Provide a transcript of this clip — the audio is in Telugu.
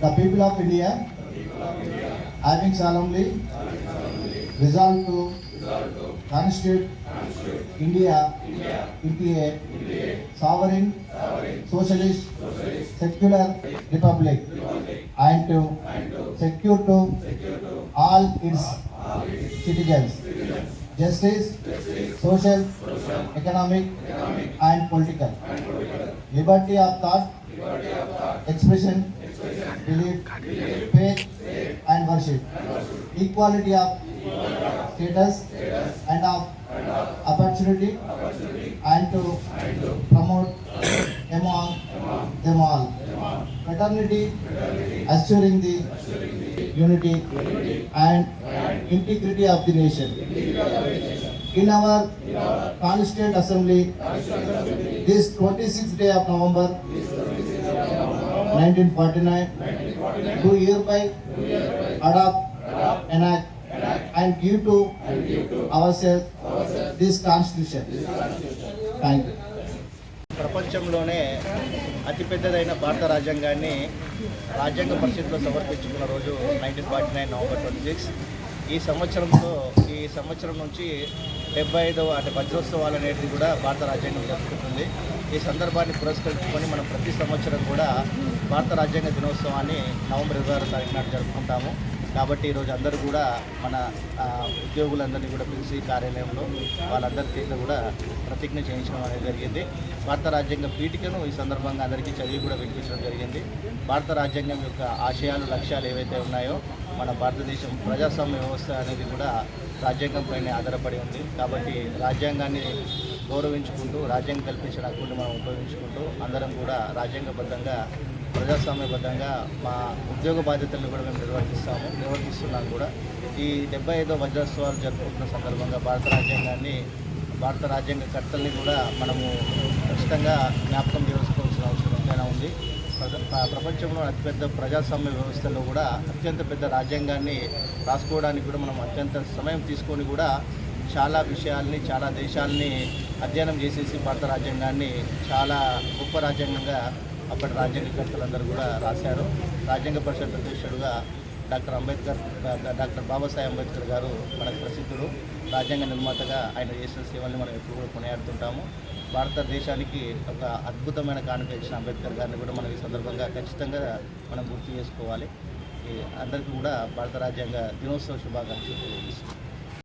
The people of India, people of having solemnly, resolved to, resolve to constitute, India, India into a sovereign, socialist, secular republic, and, to secure to, all its, citizens, justice, social, economic, and, political. liberty of thought, liberty of thought expression belief, faith and worship, equality of status and of opportunity, and to promote among them all fraternity, assuring the unity and integrity of the nation. In our Constituent Assembly, this 26th day of November 1949, do hereby adopt enact and give to ourselves this constitution thank you ప్రపంచంలోనే అతిపెద్దదైన భారత రాజ్యాంగాన్ని రాజ్యాంగ పరిషత్లో సమర్పించుకున్న రోజు nineteen forty nine November twenty six ఈ సంవత్సరంలో ఈ సంవత్సరం నుంచి డెబ్బై ఐదవ అంటే వజ్రోత్సవాలు అనేది కూడా భారత రాజ్యాంగం జరుపుకుంటుంది ఈ సందర్భాన్ని పురస్కరించుకొని మనం ప్రతి సంవత్సరం కూడా భారత రాజ్యాంగ దినోత్సవాన్ని నవంబర్ ఇరవై ఆరో తారీఖు నాడు జరుపుకుంటాము కాబట్టి ఈరోజు అందరూ కూడా మన ఉద్యోగులందరినీ కూడా పిలిచి కార్యాలయంలో వాళ్ళందరి చేత కూడా ప్రతిజ్ఞ చేయించడం అనేది జరిగింది భారత రాజ్యాంగ పీఠికను ఈ సందర్భంగా అందరికీ చదివి కూడా వినిపించడం జరిగింది భారత రాజ్యాంగం యొక్క ఆశయాలు లక్ష్యాలు ఏవైతే ఉన్నాయో మన భారతదేశం ప్రజాస్వామ్య వ్యవస్థ అనేది కూడా రాజ్యాంగం పైన ఆధారపడి ఉంది కాబట్టి రాజ్యాంగాన్ని గౌరవించుకుంటూ రాజ్యాంగం కల్పించిన హక్కుని మనం ఉపయోగించుకుంటూ అందరం కూడా రాజ్యాంగబద్ధంగా ప్రజాస్వామ్యబద్ధంగా మా ఉద్యోగ బాధ్యతలను కూడా మేము నిర్వర్తిస్తాము నిర్వర్తిస్తున్నాం కూడా ఈ డెబ్బై ఐదో వజ్రోత్సవాలు జరుపుకుంటున్న సందర్భంగా భారత రాజ్యాంగాన్ని భారత రాజ్యాంగ కర్తల్ని కూడా మనము ఖచ్చితంగా జ్ఞాపకం చేసుకోవాల్సిన అవసరం ఎంతైనా ఉంది ప్రపంచంలో అతిపెద్ద ప్రజాస్వామ్య వ్యవస్థలో కూడా అత్యంత పెద్ద రాజ్యాంగాన్ని రాసుకోవడానికి కూడా మనం అత్యంత సమయం తీసుకొని కూడా చాలా విషయాల్ని చాలా దేశాలని అధ్యయనం చేసేసి భారత రాజ్యాంగాన్ని చాలా గొప్ప రాజ్యాంగంగా అప్పటి రాజ్యాంగకర్తలందరూ కూడా రాశారు రాజ్యాంగ పరిషత్ అధ్యక్షుడుగా డాక్టర్ అంబేద్కర్ డాక్టర్ బాబాసాహెబ్ అంబేద్కర్ గారు మనకు ప్రసిద్ధుడు రాజ్యాంగ నిర్మాతగా ఆయన చేసిన సేవల్ని మనం ఎప్పుడు కూడా కొనియాడుతుంటాము భారతదేశానికి ఒక అద్భుతమైన కానుక ఇచ్చిన అంబేద్కర్ గారిని కూడా మనం ఈ సందర్భంగా ఖచ్చితంగా మనం గుర్తు చేసుకోవాలి అందరికీ కూడా భారత రాజ్యాంగ దినోత్సవ శుభాకాంక్షలు